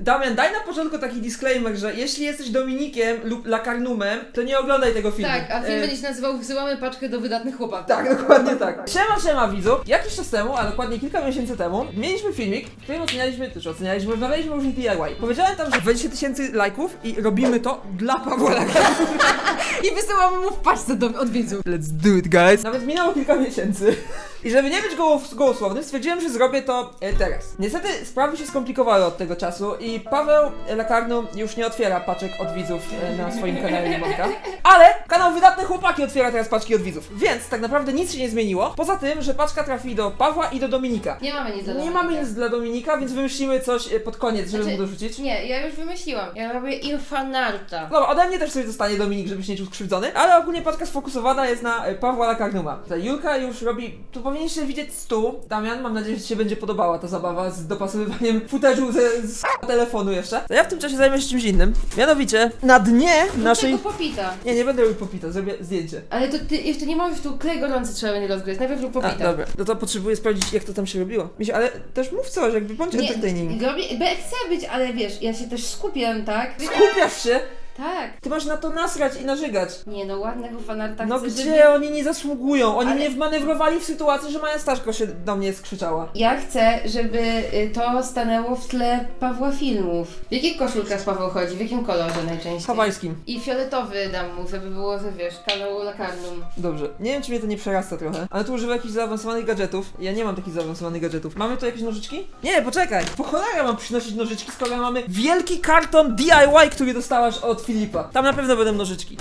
Damian, daj na początku taki disclaimer, że jeśli jesteś Dominikiem lub Lakarnumem, to nie oglądaj tego filmu. Tak, a film E, będzie się nazywał Wysyłamy paczkę do wydatnych chłopaków. Tak, dokładnie tak. Siema, siema widzu. Jakiś czas temu, a dokładnie kilka miesięcy temu, mieliśmy filmik, w którym ocenialiśmy, też ocenialiśmy, rozmawialiśmy o różnych DIY. Powiedziałem tam, że 20 tysięcy lajków i robimy to dla Pawła Lakarnuma. I wysyłamy mu w paczce do, od widzów. Let's do it, guys. Nawet minęło kilka miesięcy. I żeby nie być gołos- gołosłownym, stwierdziłem, że zrobię to e, teraz. Niestety sprawy się skomplikowały od tego czasu i Paweł Lakarnu już nie otwiera paczek od widzów e, na swoim kanale Niemonka. Ale kanał Wydatne Chłopaki otwiera teraz paczki od widzów. Więc tak naprawdę nic się nie zmieniło. Poza tym, że paczka trafi do Pawła i do Dominika. Nie mamy nic dla Nie Dominika. mamy nic dla Dominika, więc wymyślimy coś e, pod koniec, żeby Znaczy- mu dorzucić. Nie, ja już wymyśliłam. Ja robię infanarta. Dobra, ode mnie też coś dostanie Dominik, żebyś nie czuł skrzywdzony, ale ogólnie paczka sfokusowana jest na e, Pawła Lakarnuma. Tutaj Julka już robi, tu powinieneś widzieć stół. Damian, mam nadzieję, że Ci się będzie podobała ta zabawa z dopasowywaniem footage'u ze, z telefonu jeszcze. To ja w tym czasie zajmę się czymś innym. Mianowicie, na dnie naszej... Tego popita. Nie, nie będę robił popita, zrobię zdjęcie. Ale to ty jeszcze nie możesz tu klej gorący trzeba będzie rozgryźć. Najpierw rób A, popita. dobra, no to potrzebuję sprawdzić, jak to tam się robiło. Misia, ale też mów coś, jakby bądź entertaining. Nie, robię, bo chcę być, ale wiesz, ja się też skupiam, tak? Skupiasz się! Tak. Ty masz na to nasrać i narzygać. Nie no, ładnego fanarta No chcę, gdzie żeby... oni nie zasługują? Oni Ale- mnie wmanewrowali w sytuację, że Maja Staszko się do mnie skrzyczała. Ja chcę, żeby y, to stanęło w tle Pawła filmów. W jakich koszulkach Paweł chodzi? W jakim kolorze najczęściej? Hawajskim. I fioletowy dam mu, żeby było, że wiesz, kanał lakarnum. Dobrze. Nie wiem, czy mnie to nie przerasta trochę, ale tu używa jakichś zaawansowanych gadżetów. Ja nie mam takich zaawansowanych gadżetów. Mamy tu jakieś nożyczki? Nie, poczekaj. Po cholera mam przynosić nożyczki, skoro mamy wielki karton DIY, który dostałaś od Filipa. Tam na pewno będą nożyczki.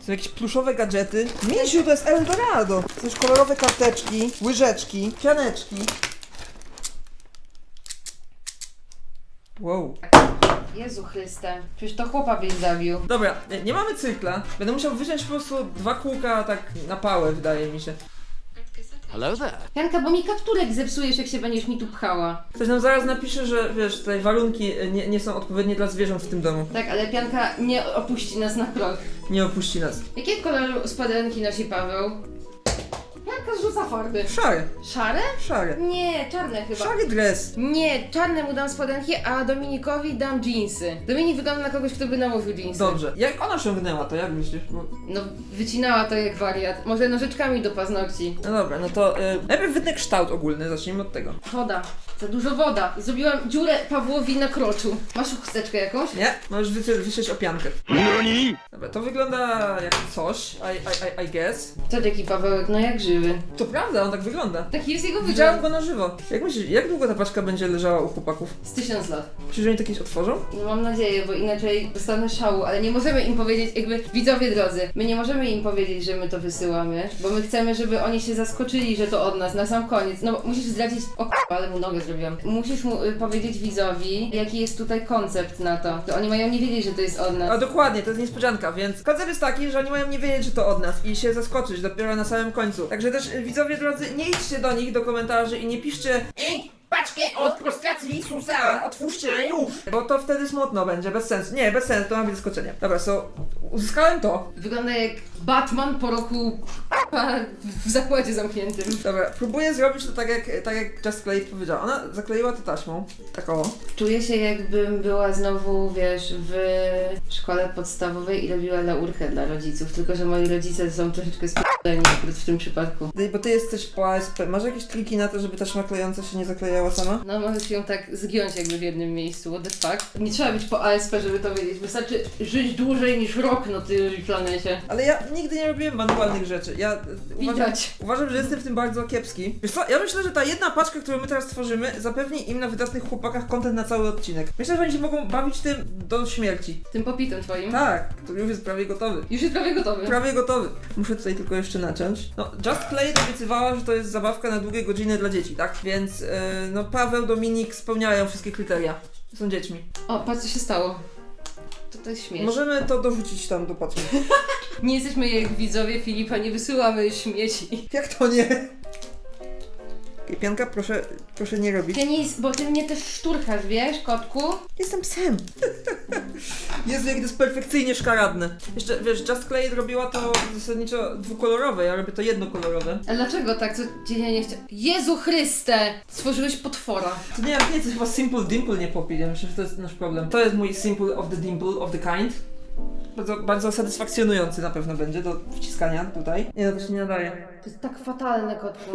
Są jakieś pluszowe gadżety. Misiu, to jest Eldorado. Coś kolorowe karteczki, łyżeczki, pianeczki. Wow. Jezu Chryste, przecież to chłopa byś zabił. Dobra, nie, nie mamy cykla. Będę musiał wyciąć po prostu dwa kółka tak na pałę, wydaje mi się. Hello there. Janka, bo mi kapturek zepsujesz, jak się będziesz mi tu pchała. Ktoś nam zaraz napisze, że wiesz, tutaj warunki e, nie, nie są odpowiednie dla zwierząt w tym domu. Tak, ale pianka nie opuści nas na krok. Nie opuści nas. Jakiego koloru spodenki nosi Paweł? Pianka zrzuca farby. Szary, Szare? szary. Nie, czarne chyba. Szary dres. Nie, czarne mu dam spodenki, a Dominikowi dam jeansy. Dominik wygląda na kogoś, kto by nałożył jeansy. Dobrze. Jak ona osiągnęła to, jak myślisz? Bo... No, wycinała to jak wariat. Może nożyczkami do paznokci. No dobra, no to e, najpierw wytnę kształt ogólny, zacznijmy od tego. Woda. Za dużo woda. Zrobiłam dziurę Pawłowi na kroczu. Masz chusteczkę jakąś? Nie? Możesz wycie- wysieć opiankę. Dobra, to wygląda jak coś, I, I, I, I guess. To taki Pawełek, no jak To prawda, on tak wygląda. Taki jest jego Widziałem wygląd. go na żywo. Jak myślisz, jak długo ta paczka będzie leżała u chłopaków? Z tysiąc lat. Myślisz, że oni to kiedyś otworzą? No mam nadzieję, bo inaczej dostanę szału, ale nie możemy im powiedzieć, jakby widzowie drodzy, my nie możemy im powiedzieć, że my to wysyłamy, bo my chcemy, żeby oni się zaskoczyli, że to od nas, na sam koniec. No musisz zdradzić, o k***a, ale mu nogę zrobiłam. Musisz mu y, powiedzieć widzowi, jaki jest tutaj koncept na to. To oni mają nie wiedzieć, że to jest od A nas. dokładnie, to jest niespodzianka, więc koncept jest taki, że oni mają nie wiedzieć, że to od nas i się zaskoczyć dopiero na samym końcu. Także też widzowie drodzy, nie idźcie do nich do komentarzy i nie piszcie paczkę od prostracji Jezusa, otwórzcie już! Bo to wtedy smutno będzie, bez sensu. Nie, bez sensu, to ma być zaskoczenie. Dobra, so, uzyskałem to. Wygląda jak Batman po roku w zakładzie zamkniętym. Dobra, próbuję zrobić to tak jak, tak jak Just Clay powiedziała. Ona zakleiła to taśmą, taką. Czuję się jakbym była znowu, wiesz, w szkole podstawowej i robiła laurkę dla rodziców, tylko że moi rodzice są troszeczkę sp***leni akurat w tym przypadku. Ty, Bo ty jesteś po ASP. Masz jakieś triki na to, żeby taśma klejąca się nie zaklejała sama? No możesz ją tak zgiąć jakby w jednym miejscu, what the fuck. Nie trzeba być po ASP, żeby to wiedzieć. Wystarczy żyć dłużej niż rok na tej planecie. Ale ja nigdy nie robiłem manualnych rzeczy. Ja e, uważam, Widać. uważam, że jestem w tym bardzo kiepski. Wiesz co, ja myślę, że ta jedna paczka, którą my teraz tworzymy, zapewni im na wydatnych chłopakach kontent na cały odcinek. Myślę, że oni się mogą bawić tym do śmierci. Tym popitem twoim. Tak, który już jest prawie gotowy. Już jest prawie gotowy. Prawie gotowy. Muszę tutaj tylko jeszcze naciąć. No, Just Play obiecywała, że to jest zabawka na długie godziny dla dzieci, tak? Więc, e, no, Paweł, Dominik spełniają wszystkie kryteria. Są dziećmi. O, patrz co się stało. To to jest śmieć. Możemy to dorzucić tam do paczki. Nie jesteśmy jak widzowie Filipa, nie wysyłamy śmieci. Jak to nie? Pianka, proszę, proszę nie robić. Kenis, bo ty mnie też szturchasz, wiesz, kotku? Jestem psem. Jezu, jak to jest perfekcyjnie szkaradne. Jeszcze, wiesz, Just Clay robiła to zasadniczo dwukolorowe, ja robię to jednokolorowe. A dlaczego tak? Co cię nie chcia... Jezu Chryste! Stworzyłeś potwora. To nie, nie, to chyba Simple Dimple nie popi, ja myślę, że to jest nasz problem. To jest mój Simple of the Dimple of the Kind. Bardzo, bardzo satysfakcjonujący na pewno będzie do wciskania tutaj. Nie, no to się nie nadaje. To jest tak fatalne, kotku.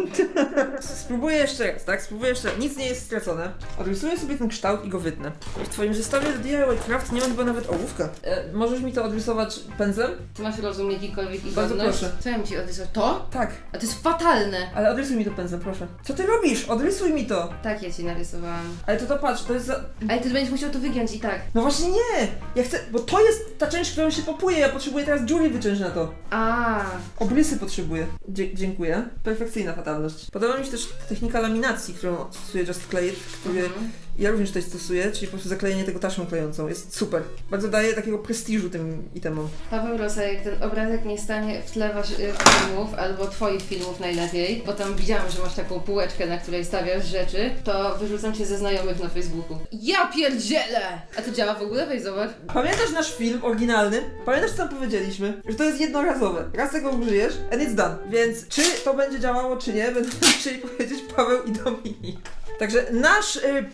Spróbuję jeszcze raz, tak? Spróbuję jeszcze raz. Nic nie jest stracone. Odrysuję sobie ten kształt i go wytnę. W twoim zestawie do DIY Craft nie ma chyba nawet ołówka. E, możesz mi to odrysować pędzlem? Ty masz rozum jakikolwiek i Bardzo godność? proszę. Co ja mi ci odrysować? To? Tak. A to jest fatalne. Ale odrysuj mi to pędzlem, proszę. Co ty robisz? Odrysuj mi to! Tak, ja ci narysowałam. Ale to to patrz, to jest za... Ale ty będziesz musiał to wygiąć i tak. No właśnie nie! Ja chcę, bo to jest ta część, którą się popuje, ja potrzebuję teraz dziury wyciąć na to. A, Obrysy potrzebuję. Dzie- dziękuję. Perfekcyjna fatalność. Podoba mi się też technika laminacji, którą stosuje Just Clay, który Mhm. Ja również tutaj stosuję, czyli po prostu zaklejenie tego taśmą klejącą. Jest super. Bardzo daje takiego prestiżu tym itemom. Paweł Rosa, jak ten obrazek nie stanie w tle wasz, y, filmów, albo twoich filmów najlepiej, bo tam widziałam, że masz taką półeczkę, na której stawiasz rzeczy, to wyrzucam cię ze znajomych na Facebooku. Ja pierdzielę! A to działa w ogóle? Weź zobacz. Pamiętasz nasz film oryginalny? Pamiętasz co tam powiedzieliśmy? Że to jest jednorazowe. Raz tego użyjesz and it's done. Więc czy to będzie działało, czy nie, będą musieli powiedzieć Paweł i Dominik. Także nasz y,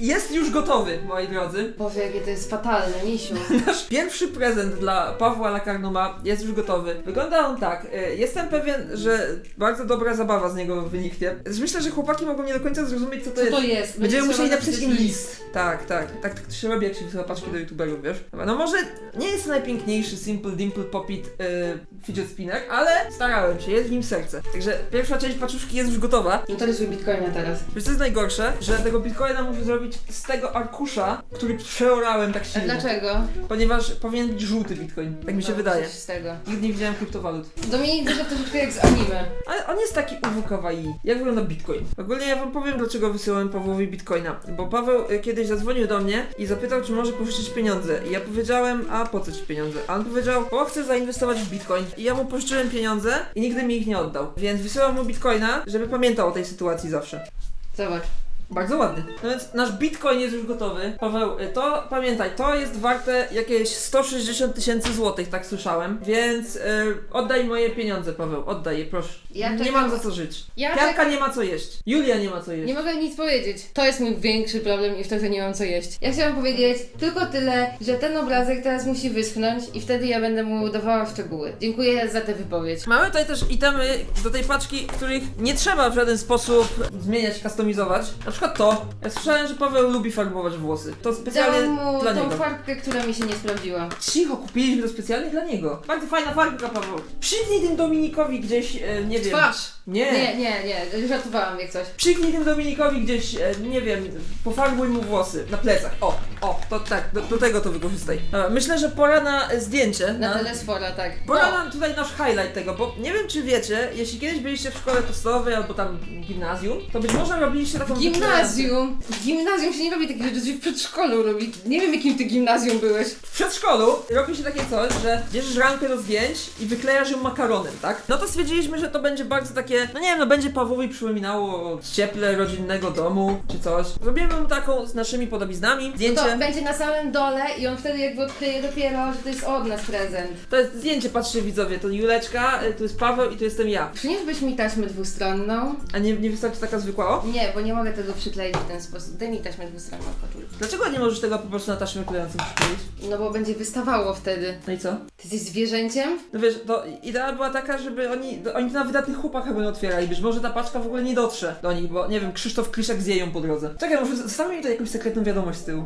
jest już gotowy, moi drodzy. Boże, jakie to jest fatalne, misiu. Nasz pierwszy prezent dla Pawła Lakarnuma jest już gotowy. Wygląda on tak. y, Jestem pewien, że bardzo dobra zabawa z niego wyniknie. Myślę, że chłopaki mogą nie do końca zrozumieć, co to Co jest. to jest? Będziemy Będzie musieli trzeba napisać im list. Tak, tak. Tak, tak to się robi, jak się wysyła paczki do youtuberów, wiesz? Dobra, No może nie jest to najpiękniejszy Simple Dimple Popit yy, fidget spinner, ale starałem się, jest w nim serce. Także pierwsza część paczuszki jest już gotowa. No to rysuj bitcoina teraz. Wiesz co jest najgorsze? Że tego bitcoina muszę zrobić z tego arkusza, który przeorałem tak A silnie. dlaczego? Ponieważ powinien być żółty bitcoin, tak mi się No, wydaje. coś z tego. Nigdy nie widziałem kryptowalut. Dominik wyszedł troszeczkę jak z anime. Ale on jest taki uwu kawaii. Jak wygląda bitcoin? Ogólnie ja wam powiem, dlaczego wysyłałem Pawłowi bitcoina. Bo Paweł y, kiedyś zadzwonił do mnie i zapytał, czy może pożyczyć pieniądze. I ja powiedziałem, a po co ci pieniądze? A on powiedział, bo chcę zainwestować w bitcoin. I ja mu pożyczyłem pieniądze i nigdy mi ich nie oddał. Więc wysyłam mu bitcoina, żeby pamiętał o tej sytuacji zawsze. Zobacz. Bardzo ładny. No więc nasz bitcoin jest już gotowy. Paweł, y, to pamiętaj, to jest warte jakieś 160 tysięcy złotych, tak słyszałem. Więc y, oddaj moje pieniądze, Paweł, oddaj je, proszę. Ja nie czekam- mam za co żyć. Ja Pianka czekam- nie ma co jeść. Julia nie ma co jeść. Nie mogę nic powiedzieć. To jest mój większy problem i wtedy nie mam co jeść. Ja chciałam powiedzieć tylko tyle, że ten obrazek teraz musi wyschnąć i wtedy ja będę mu dawała szczegóły. Dziękuję za tę wypowiedź. Mamy tutaj też itemy do tej paczki, których nie trzeba w żaden sposób zmieniać, kustomizować. Na przykład to. Ja słyszałem, że Paweł lubi farbować włosy. To specjalnie mu dla tą niego. farbkę, która mi się nie sprawdziła. Cicho, kupiliśmy to specjalnie dla niego. Bardzo fajna farbka, Paweł. Przytnij tym Dominikowi gdzieś, e, nie wiem. Twarz! Nie. Nie, nie, nie, żartowałam jak coś. Przyknij tym Dominikowi gdzieś, e, nie wiem, pofarbuj mu włosy na plecach. O, o, to tak, do, do tego to wykorzystaj. Dobra, myślę, że pora na e, zdjęcie. Na telesfora, tak. Pora No. na tutaj nasz highlight tego, bo nie wiem czy wiecie, jeśli kiedyś byliście w szkole podstawowej albo tam gimnazjum, to być może robiliście taką Gimnazjum! W gimnazjum się nie robi takich rzeczy, się w przedszkolu robi. Nie wiem jakim ty gimnazjum byłeś. W przedszkolu robi się takie coś, że bierzesz ramkę do zdjęć i wyklejasz ją makaronem, tak? No to stwierdziliśmy, że to będzie bardzo takie, no nie wiem, no będzie Pawłowi przypominało cieple rodzinnego domu czy coś. Zrobimy mu taką z naszymi podobiznami zdjęcie. To będzie na samym dole i on wtedy jakby odkryje dopiero, że to jest od nas prezent. To jest zdjęcie, patrzcie widzowie, to Juleczka, y, tu jest Paweł i tu jestem ja. Przyniósłbyś mi taśmę dwustronną? A nie, nie wystarczy taka zwykła o? Nie, bo nie mogę tego przykleić w ten sposób. Daj mi taśmę dwustronną, koczulkę. Dlaczego nie możesz tego po prostu na taśmę klejącą przykleić? No bo będzie wystawało wtedy. No i co? Ty jesteś zwierzęciem? No wiesz, to idea była taka, żeby oni, to oni to na wydatnych chłopakach będą otwierali, być może ta paczka w ogóle nie dotrze do nich, bo nie wiem, Krzysztof Kliszek zje ją po drodze. Czekaj, może zostawmy mi tutaj jakąś sekretną wiadomość z tyłu.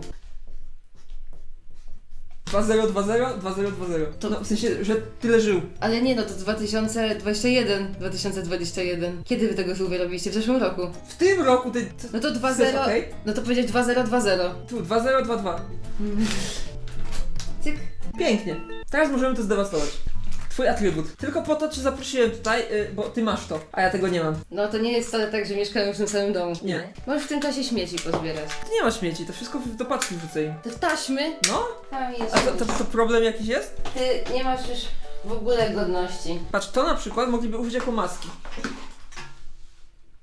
2020 2020. To- No w sensie, że tyle żył. Ale nie no, to 2021, 2021. Kiedy wy tego żółwia robiliście? W zeszłym roku. W tym roku ty. No to Jest 2-0. okej? No to powiedzieć 2020. Tu 2022. Cyk. Pięknie. Teraz możemy to zdewastować. Twój atrybut. Tylko po to, czy zaprosiłem tutaj, y, bo ty masz to, a ja tego nie mam. No to nie jest wcale tak, że mieszkają w tym samym domu. Nie. Możesz w tym czasie śmieci pozbierać. Ty nie masz śmieci, to wszystko w- do paczki wrzucę im. Te taśmy? No? Tam jest. A to, to, to problem jakiś jest? Ty nie masz już w ogóle godności. Patrz, to na przykład mogliby użyć jako maski.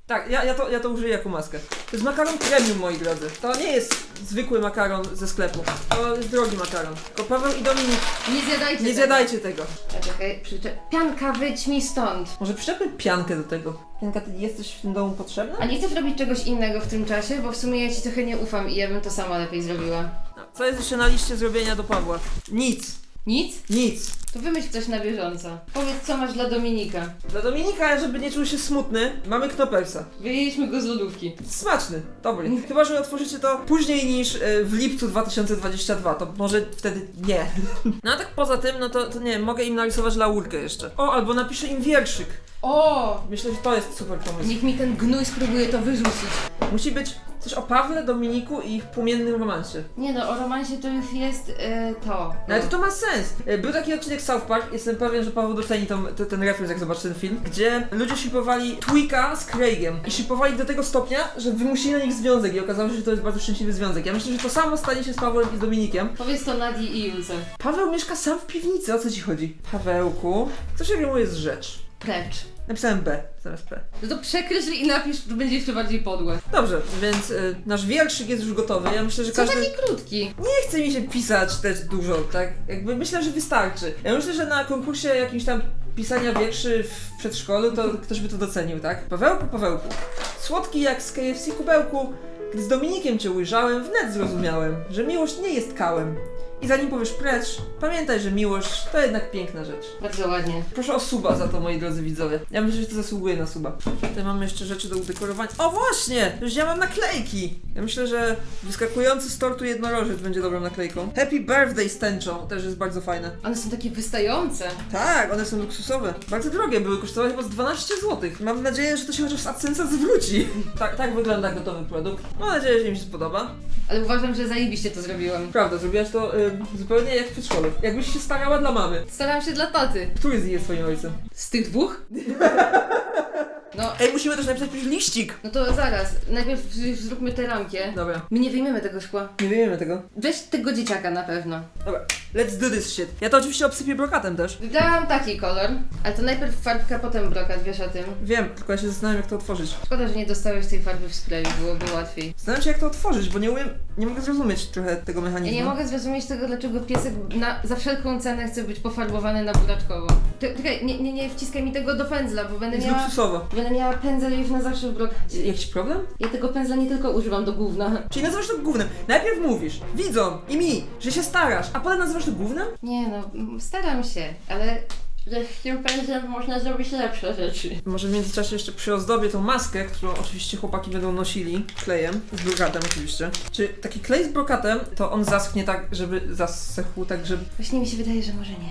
Tak, ja, ja, to, ja to użyję jako maskę. To jest makaron premium, moi drodzy. To nie jest zwykły makaron ze sklepu. To jest drogi makaron. Tylko Paweł i Dominik, Nie zjadajcie nie tego. zjadajcie tego. A Czekaj, przyczep... Pianka, wyjdź mi stąd. Może przyczepmy piankę do tego. Pianka, ty jesteś w tym domu potrzebna? A nie chcesz robić czegoś innego w tym czasie? Bo w sumie ja ci trochę nie ufam i ja bym to sama lepiej zrobiła. Co jest jeszcze na liście zrobienia do Pawła? Nic. Nic? Nic. To wymyśl coś na bieżąco. Powiedz, co masz dla Dominika. Dla Dominika, żeby nie czuł się smutny, mamy knopersa. Wyjęliśmy go z lodówki. Smaczny, dobry. Chyba, że otworzycie to później niż e, w lipcu 2022, to może wtedy nie. No a tak poza tym, no to, to nie wiem, mogę im narysować laurkę jeszcze. O, albo napiszę im wierszyk. O! Myślę, że to jest super pomysł. Niech mi ten gnój spróbuje to wyrzucić. Musi być coś o Pawle, Dominiku i ich płomiennym romansie. Nie no, o romansie to już jest e, to. No ale to, to ma sens. E, Był taki odcinek South Park, jestem pewien, że Paweł doceni tą, te- ten referenc, jak zobaczy ten film, gdzie ludzie shipowali Twika z Craigiem i shipowali do tego stopnia, że wymusili na nich związek i okazało się, że to jest bardzo szczęśliwy związek. Ja myślę, że to samo stanie się z Pawłem i z Dominikiem. Powiedz to Nadii i Julce. Paweł mieszka sam w piwnicy, o co ci chodzi? Pawełku, co się rymuje z rzecz? Precz. Napisałem B zamiast P. No to przekreśl i napisz, to będzie jeszcze bardziej podłe. Dobrze, więc y, nasz wierszyk jest już gotowy. Ja myślę, że Co każdy... taki krótki? Nie chce mi się pisać też dużo, tak? Jakby myślę, że wystarczy. Ja myślę, że na konkursie jakimś tam pisania wierszy w przedszkolu, to ktoś by to docenił, tak? Pawełku, Pawełku, słodki jak z KFC kubełku, gdy z Dominikiem cię ujrzałem, wnet zrozumiałem, że miłość nie jest kałem. I zanim powiesz precz, pamiętaj, że miłość to jednak piękna rzecz. Bardzo ładnie. Proszę o suba za to, moi drodzy widzowie. Ja myślę, że to zasługuje na suba. Tutaj mamy jeszcze rzeczy do udekorowania. O właśnie! Już ja mam naklejki! Ja myślę, że wyskakujący z tortu jednorożec będzie dobrą naklejką. Happy Birthday z tęczą też jest bardzo fajne. One są takie wystające. Tak, one są luksusowe. Bardzo drogie były, kosztowały chyba z 12 zł. Mam nadzieję, że to się chociaż z AdSense'a zwróci. tak, tak wygląda gotowy produkt. Mam nadzieję, że im się spodoba. Ale uważam, że zajebiście to zrobiłem. Prawda, zrobiłaś to y, zupełnie jak w przedszkolu. Jakbyś się starała dla mamy. Staram się dla taty. Który z nich jest twoim ojcem? Z tych dwóch? No, Ej, musimy też napisać jakiś liścik. no to zaraz. Najpierw z- zróbmy tę ramkę. Dobra, My nie wyjmiemy tego szkła. nie wiemy tego. Weź tego dzieciaka na pewno. Dobra, let's do this shit. Ja to oczywiście obsypię brokatem też. Wybrałam taki kolor, ale to najpierw farbka, potem brokat, wiesz o tym. Wiem, tylko ja się zastanawiam jak to otworzyć. Szkoda, że nie dostałeś tej farby w sprayu, byłoby łatwiej. Zastanawiam się jak to otworzyć, bo nie umiem, nie mogę zrozumieć trochę tego Ja mechanizmu. nie mogę zrozumieć tego, dlaczego piesek na, za wszelką cenę chce być pofarbowany na buraczkowo. Ty- Czekaj, nie, nie, nie wciskaj mi tego do pędzla, bo będę miała. Będę miała pędzel już na zawsze w brokacie. Jakiś problem? Ja tego pędzla nie tylko używam do gówna. Czyli nazywasz to gównem. Najpierw mówisz widzom i mi, że się starasz, a potem nazywasz to gównem? Nie no, m, staram się, ale że z tym pędzlem można zrobić lepsze rzeczy. Może w międzyczasie jeszcze przyozdobię tą maskę, którą oczywiście chłopaki będą nosili klejem, z brokatem oczywiście. Czy taki klej z brokatem, to on zaschnie tak, żeby zasechł tak, żeby... Właśnie mi się wydaje, że może nie.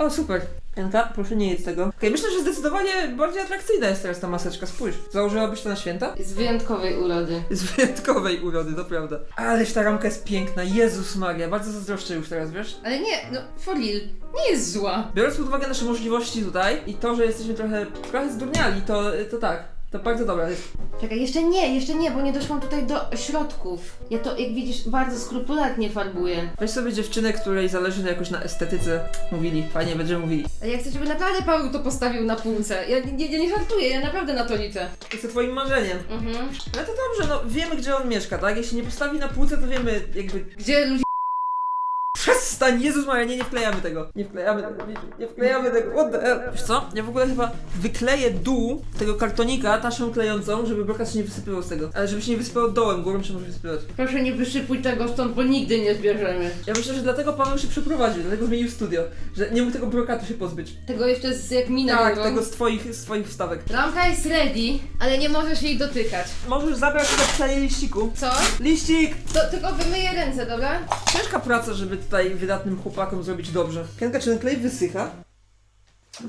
O, super. Janka, proszę nie jedz tego. Okej, myślę, że zdecydowanie bardziej atrakcyjna jest teraz ta maseczka, spójrz. Założyłabyś to na święta? Z wyjątkowej urody. Z wyjątkowej urody, to prawda. Ależ ta ramka jest piękna, Jezus Maria, bardzo zazdroszczę już teraz, wiesz? Ale nie, no real, nie jest zła. Biorąc pod uwagę nasze możliwości tutaj i to, że jesteśmy trochę, trochę zdurniali, to, to tak, to bardzo dobra jest. Czekaj, jeszcze nie, jeszcze nie, bo nie doszłam tutaj do środków. Ja to, jak widzisz, bardzo skrupulatnie farbuję. Weź sobie dziewczynę, której zależy jakoś na estetyce, mówili, fajnie będziemy mówili. Ale ja chcę, żeby naprawdę Paweł to postawił na półce. Ja nie, nie, nie żartuję, ja naprawdę na to liczę. Jest to twoim marzeniem. Mhm. No to dobrze, no wiemy gdzie on mieszka, tak? Jeśli nie postawi na półce, to wiemy jakby... Gdzie ludzie Przestań, Jezus Maria, nie, nie wklejamy tego. Nie wklejamy tego, nie, nie wklejamy tego, what the hell? Wiesz co? Ja w ogóle chyba wykleję dół tego kartonika taśmą klejącą, żeby brokat się nie wysypywał z tego. Ale żeby się nie wysypało dołem, górą się może wysypywać. Proszę nie wysypuj tego stąd, bo nigdy nie zbierzemy. Ja myślę, że dlatego Paweł się przeprowadził, dlatego zmienił studio. Że nie mógł tego brokatu się pozbyć. Tego jeszcze z jak minę Tak, było. tego z twoich, z twoich wstawek. Ramka jest ready, ale nie możesz jej dotykać. Możesz zabrać do pisania liściku. Co? Liścik! To tylko wymyję ręce, dobra? Ciężka praca, żeby tutaj wydatnym chłopakom zrobić dobrze. Kienka, czy ten klej wysycha?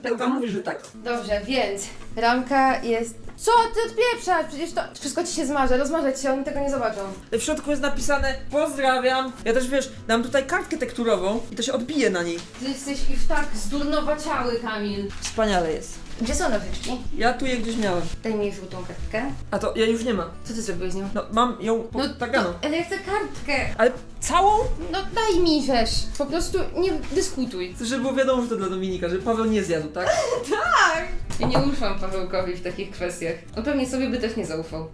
Kienka mówi, że tak. Dobrze, więc ramka jest... Co ty odpieprzasz? Przecież to wszystko ci się zmaże, rozmarzać się, oni tego nie zobaczą. W środku jest napisane pozdrawiam. Ja też wiesz, dam tutaj kartkę tekturową i to się odbije na niej. Ty jesteś już tak zdurnowaciały, Kamil. Wspaniale jest. Gdzie są nożyczki? Ja tu je gdzieś miałem. Daj mi żółtą kartkę. A to ja już nie ma. Co ty zrobiłeś z nią? No mam ją No potaganą. to, ale ja chcę kartkę. Ale całą? No daj mi rzecz. Po prostu nie dyskutuj. Chcę, żeby było wiadomo, że to dla Dominika, że Paweł nie zjadł, tak? Tak. Ja nie ufam Pawełkowi w takich kwestiach. On pewnie sobie by też nie zaufał.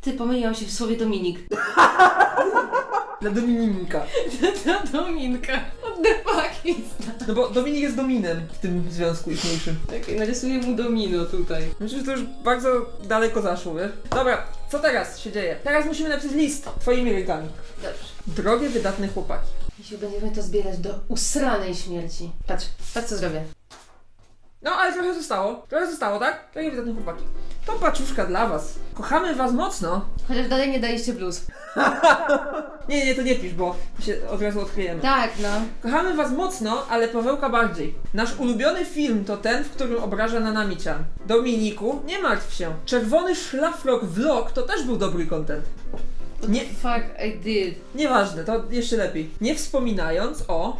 Ty, pomyliłam się w słowie Dominik. Dla Dominika. To Dominka. What the fuck is? No bo Dominik jest dominem w tym związku istniejszym. Okej, narysuję mu domino tutaj. Myślę, że to już bardzo daleko zaszło, wiesz? Dobra, co teraz się dzieje? Teraz musimy napisać list twoimi rękami. Dobrze. Drogie, wydatne chłopaki. Jeśli będziemy to zbierać do usranej śmierci. Patrz, patrz co zrobię. No, ale trochę zostało. Trochę zostało, tak? Drogie, wydatne chłopaki. To paczuszka dla was. Kochamy was mocno. Chociaż dalej nie daliście blues. Nie, nie, to nie pisz, bo się od razu odkryjemy. Tak, no. Kochamy was mocno, ale Pawełka bardziej. Nasz ulubiony film to ten, w którym obraża Nanamician. Dominiku, nie martw się. Czerwony szlafrok vlog to też był dobry content. What Nie- the fuck I did. Nieważne, to jeszcze lepiej. Nie wspominając o...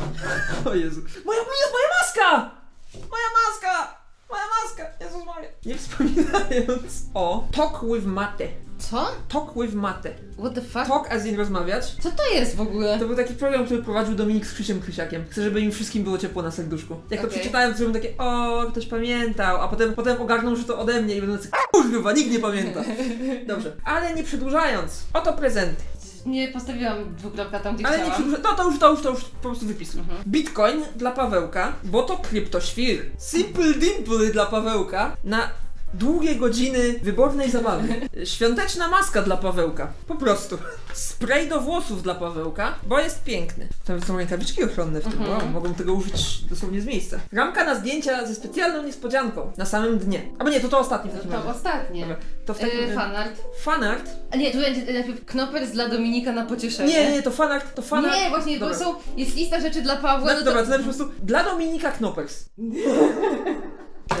O Jezu. Moja, moja, moja maska! Moja maska! Moja maska! Jezus Maria. Nie wspominając o Talk with Mate. Co? Talk with Mate. What the fuck? Talk as in rozmawiać. Co to jest w ogóle? To był taki program, który prowadził Dominik z Krzysiem Krysiakiem. Chcę, żeby im wszystkim było ciepło na serduszku. Jak to Okej. przeczytałem, to zrobiłem takie, o, ktoś pamiętał, a potem, potem ogarnął, że to ode mnie i będą tacy, kurwa, nikt nie pamięta. Dobrze, ale nie przedłużając, oto prezenty. Nie postawiłam dwukropka tam, gdzie Ale nie chciałam. no to już, to już, to już po prostu wypisuj. Mhm. Bitcoin dla Pawełka, bo to kryptoświr. Simple Dimple dla Pawełka na długie godziny wybornej zabawy. Świąteczna maska dla Pawełka. Po prostu. Spray do włosów dla Pawełka, bo jest piękny. Tam są rękawiczki ochronne w tym. Mhm. Wow, mogą tego użyć dosłownie z miejsca. Ramka na zdjęcia ze specjalną niespodzianką na samym dnie. Albo nie, to to ostatnie w No takim to razie. ostatnie. Dobra, To w takim Yy, fanart. Fanart? A nie, tu będzie najpierw knopers dla Dominika na pocieszenie. Nie, nie, to fanart, to fanart. Nie, właśnie, Dobra. bo są, jest lista rzeczy dla Pawła, No, no dobra, to... to najpierw po prostu dla Dominika Knoppers.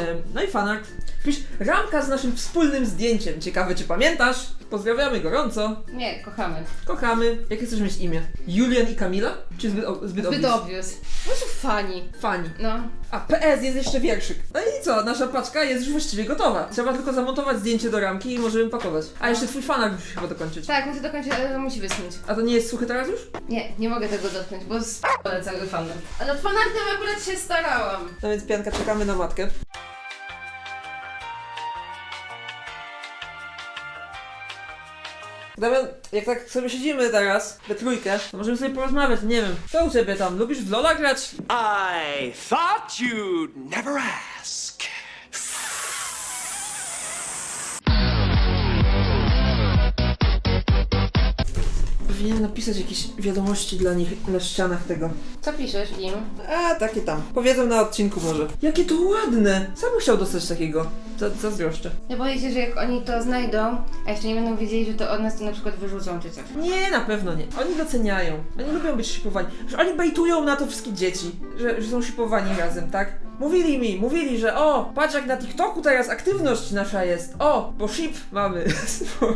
Em, No i fanart. Wpisz ramka z naszym wspólnym zdjęciem. Ciekawe, czy pamiętasz? Pozdrawiamy gorąco. Nie, kochamy. Kochamy. Jakie chcesz mieć imię? Julian i Kamila? Czy zbyt, o- zbyt, Zbyt obvious? obvious. Po prostu fani. Fani. No. A PS jest jeszcze wierszyk. No i co? Nasza paczka jest już właściwie gotowa. Trzeba tylko zamontować zdjęcie do ramki i możemy pakować. A jeszcze twój fanart musi chyba dokończyć. Tak, muszę dokończyć, ale to musi wyschnąć. A to nie jest suchy teraz już? Nie, nie mogę tego dotknąć, bo spalę cały fanart. Ale nad fanartem akurat się starałam. No więc pianka, czekamy na matkę. Damian, jak tak sobie siedzimy teraz, we trójkę, to możemy sobie porozmawiać, nie wiem. Co u ciebie tam? Lubisz w Lola grać? I thought you'd never ask. Powinienem napisać jakieś wiadomości dla nich na ścianach tego. Co piszesz im? A, takie tam. Powiedzą na odcinku może. Jakie to ładne! Sam bym chciał dostać takiego. Za- Zazdroszczę. Ja boję się, że jak oni to znajdą, a jeszcze nie będą wiedzieli, że to od nas, to na przykład wyrzucą czy coś. Nie, na pewno nie. Oni doceniają. Oni lubią być shipowani. Że oni bejtują na to wszystkie dzieci, że, że są shipowani razem, tak? Mówili mi, mówili, że o, patrz jak na TikToku teraz aktywność nasza jest. O, bo ship mamy swój.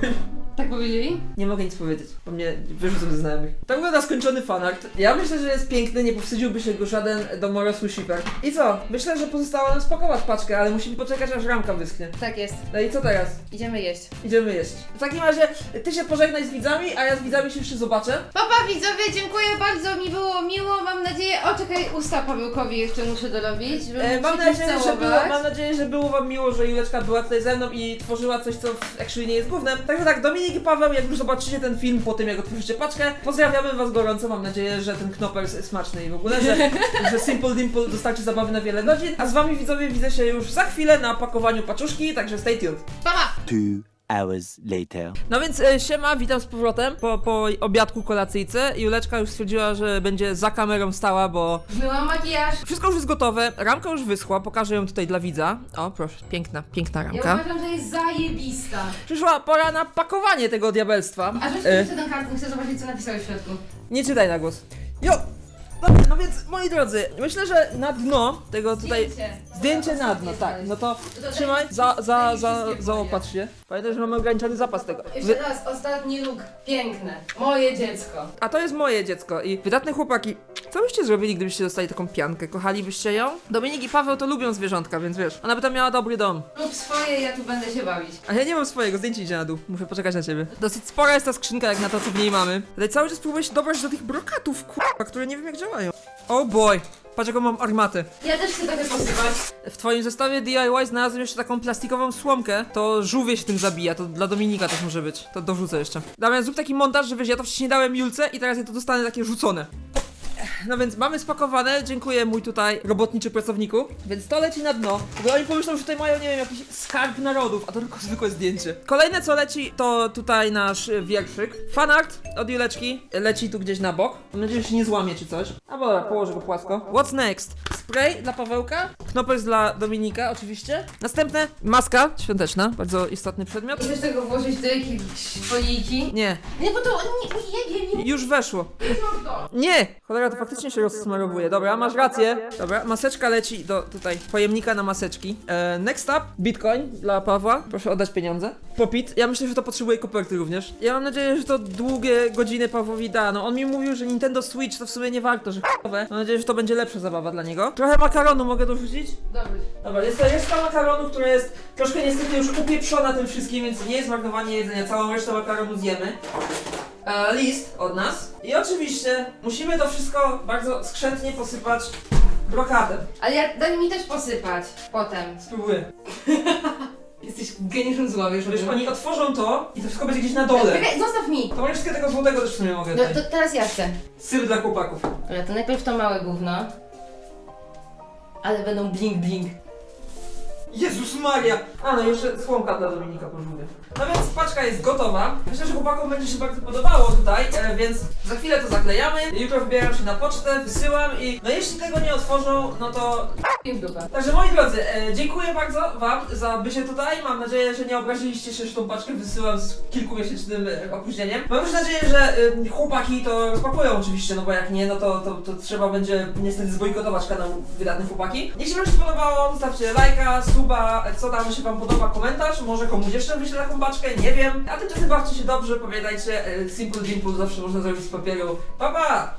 Tak powiedzieli? Nie mogę nic powiedzieć, bo mnie wyrzucą ze znajomych. Tak wygląda skończony fanart. Ja myślę, że jest piękny, nie powstydziłby się go żaden domorosły shipper. I co? Myślę, że pozostało nam spakować paczkę, ale musimy poczekać aż ramka wyschnie. Tak jest. No i co teraz? Idziemy jeść. Idziemy jeść. W takim razie ty się pożegnaj z widzami, a ja z widzami się jeszcze zobaczę. Papa widzowie, dziękuję bardzo, mi było miło, mam nadzieję... O, czekaj, usta Pawełkowi jeszcze muszę dorobić, żeby E, mam, nadzieję, że było, mam nadzieję, że było wam miło, że Juleczka była tutaj ze mną i tworzyła coś, co w actually nie jest głównym. Także tak, Dominik i Paweł, jak już zobaczycie ten film po tym, jak otworzycie paczkę, pozdrawiamy was gorąco. Mam nadzieję, że ten knopel jest smaczny i w ogóle, że, że Simple Dimple dostarczy zabawy na wiele godzin. A z wami widzowie widzę się już za chwilę na pakowaniu paczuszki, także stay tuned. Papa! Two hours later. No więc e, siema, witam z powrotem po, po obiadku kolacyjce. Juleczka już stwierdziła, że będzie za kamerą stała, bo Zmyłam makijaż. wszystko już jest gotowe, ramka już wyschła, pokażę ją tutaj dla widza. O, proszę, piękna, piękna Ja ramka. uważam, że jest zajebista. Przyszła pora na pakowanie tego diabelstwa. A rzuć E, jeszcze ten karton, chcę zobaczyć co napisałeś w środku. nie czytaj na głos. Jo! Dobra, no więc moi drodzy, myślę, że na dno tego tutaj. Zdjęcie. Zdjęcie na dno, tak. No to trzymaj, za, za, za, zaopatrz się. Pamiętaj, że mamy ograniczony zapas tego. Wy, Jeszcze raz, ostatni róg. Piękne. Moje dziecko. a to jest moje dziecko i wydatne chłopaki. Co byście zrobili, gdybyście dostali taką piankę? Kochalibyście ją? Dominik i Paweł to lubią zwierzątka, więc wiesz, ona by tam miała dobry dom. Rób swoje, ja tu będę się bawić. A ja nie mam swojego, zdjęcie idzie na dół. Muszę poczekać na ciebie. Dosyć spora jest ta skrzynka, jak na to, co w niej mamy. Ale cały czas próbuję się dobrać do tych brokatów, kurwa, które nie wiem jak działają. Oh boy. Patrz jaką mam armatę. Ja też chcę trochę posypać. W twoim zestawie DIY znalazłem jeszcze taką plastikową słomkę, to żółwie się tym zabija, to dla Dominika też może być. To dorzucę jeszcze. Damian, zrób taki montaż, że wiesz, ja to wcześniej dałem Julce i teraz ja to dostanę takie rzucone. No więc mamy spakowane, dziękuję mój tutaj robotniczy pracowniku. Więc to leci na dno. Bo oni pomyślą, że tutaj mają, nie wiem, jakiś skarb narodów, a to tylko zwykłe zdjęcie. Kolejne co leci, to tutaj nasz wierszyk. Fanart od Juleczki leci tu gdzieś na bok. Mam nadzieję, że się nie złamie czy coś. A dobra, położę go płasko. What's next? Spray dla Pawełka, knopers dla Dominika oczywiście. Następne maska świąteczna, bardzo istotny przedmiot. Chcesz tego włożyć do jakiejś folijki? Nie, Nie, bo to nie, nie, nie, nie. już weszło. Nie! Cholera, to faktycznie się rozsmarowuje. Dobra, masz rację. Dobra, maseczka leci do tutaj pojemnika na maseczki. E, next up, Bitcoin dla Pawła. Proszę oddać pieniądze. Popit. Ja myślę, że to potrzebuje koperty również. Ja mam nadzieję, że to długie godziny Pawłowi da. No on mi mówił, że Nintendo Switch to w sumie nie warto, że ch**owe. Mam nadzieję, że to będzie lepsza zabawa dla niego. Trochę makaronu mogę dorzucić? Dobry. Dobra, jest to reszta makaronu, która jest troszkę niestety już upieprzona tym wszystkim, więc nie jest marnowanie jedzenia. Całą resztę makaronu zjemy. E, list od nas. I oczywiście musimy to wszystko bardzo skrzętnie posypać brokatem. Ale ja, daj mi też posypać. Potem. Spróbuję. Jesteś geniuszem zła, wiesz o Wiesz, tym? oni otworzą to i to wszystko będzie gdzieś na dole. Czekaj, zostaw mi. To może wszystkie tego złotego też w sumie mogę No dać. to teraz ja chcę. Syp dla chłopaków. Dobra, to najpierw to małe gówno. Ale będą bling bling. Jezus Maria! A no jeszcze słomka dla Dominika pożółwie. No więc paczka jest gotowa. Myślę, że chłopakom będzie się bardzo podobało tutaj, e, więc za chwilę to zaklejamy. Jutro wybieram się na pocztę, wysyłam i no jeśli tego nie otworzą, no to I w dupę. Także moi drodzy, e, dziękuję bardzo wam za bycie tutaj. Mam nadzieję, że nie obraziliście się, że tą paczkę wysyłam z kilkumiesięcznym e, opóźnieniem. Mam też nadzieję, że e, chłopaki to rozpakują oczywiście, no bo jak nie, no to, to, to trzeba będzie niestety zbojkotować kanał Wydatne Chłopaki. Jeśli wam się podobało, zostawcie lajka, suba, co tam się wam podoba, komentarz. Może komuś jeszcze wyślę taką paczkę, nie wiem. A tymczasem bawcie się dobrze, pamiętajcie, e, Simple Dimple zawsze można zrobić z papieru. Pa pa!